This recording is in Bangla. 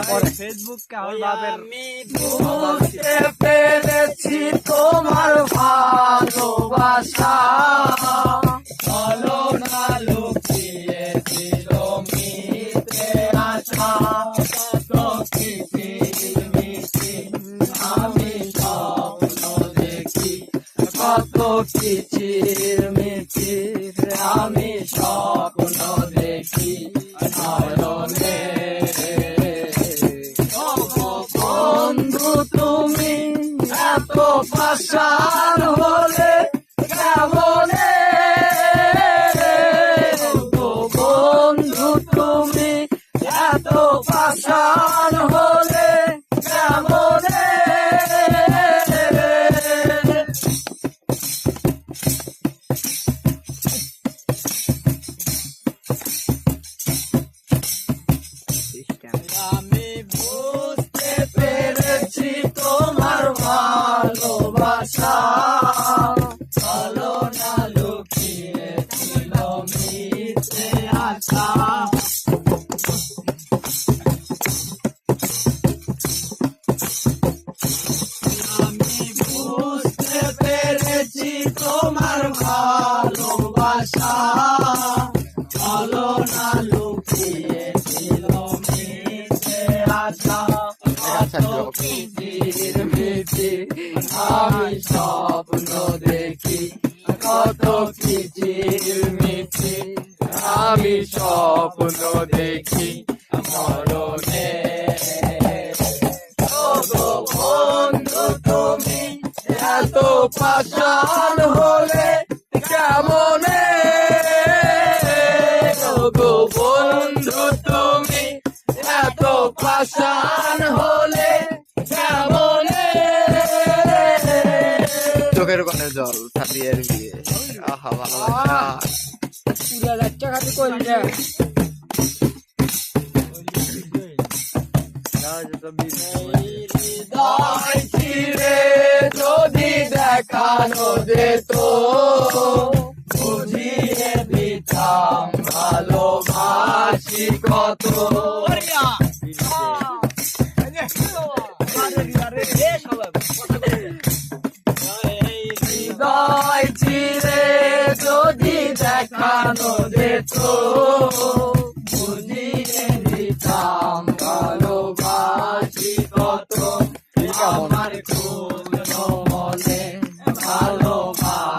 আমার বাপের আমি বুঝতে পেরেছি তোমার ভালোবাসা। ভালো না লুকিয়ে মিতে আশা আমি স্বপ্ন দেখি কত কিচির মিচির আমি স্বপ্ন দেখি তুমি এত পাশান হলে কেমনে? বন্ধু তুমি এত পাশান হলে কেমনে? আমি ভালো না লুকিয়ে ছিল মিথ্যে আশা বুঝতে পেরেছি তোমার ভালোবাসা ভালো না আমি স্বপ্ন দেখি কত কিচির মিচির আমি স্বপ্ন দেখি, মরণে। বন্ধু তুমি, এত পাষাণ হলে কেমনে বন্ধু তুমি, এত পাষাণ চোখের কোণে জল ছাড়িয়ে বিয়ে আহা পুরা খাতে করলে যদি দেখানো যেত বুঝিয়ে দিতাম ভালোবাসি কত দেখানো যেত। বুঝিয়ে দিতাম ভালোবাসি কত। আমার খুব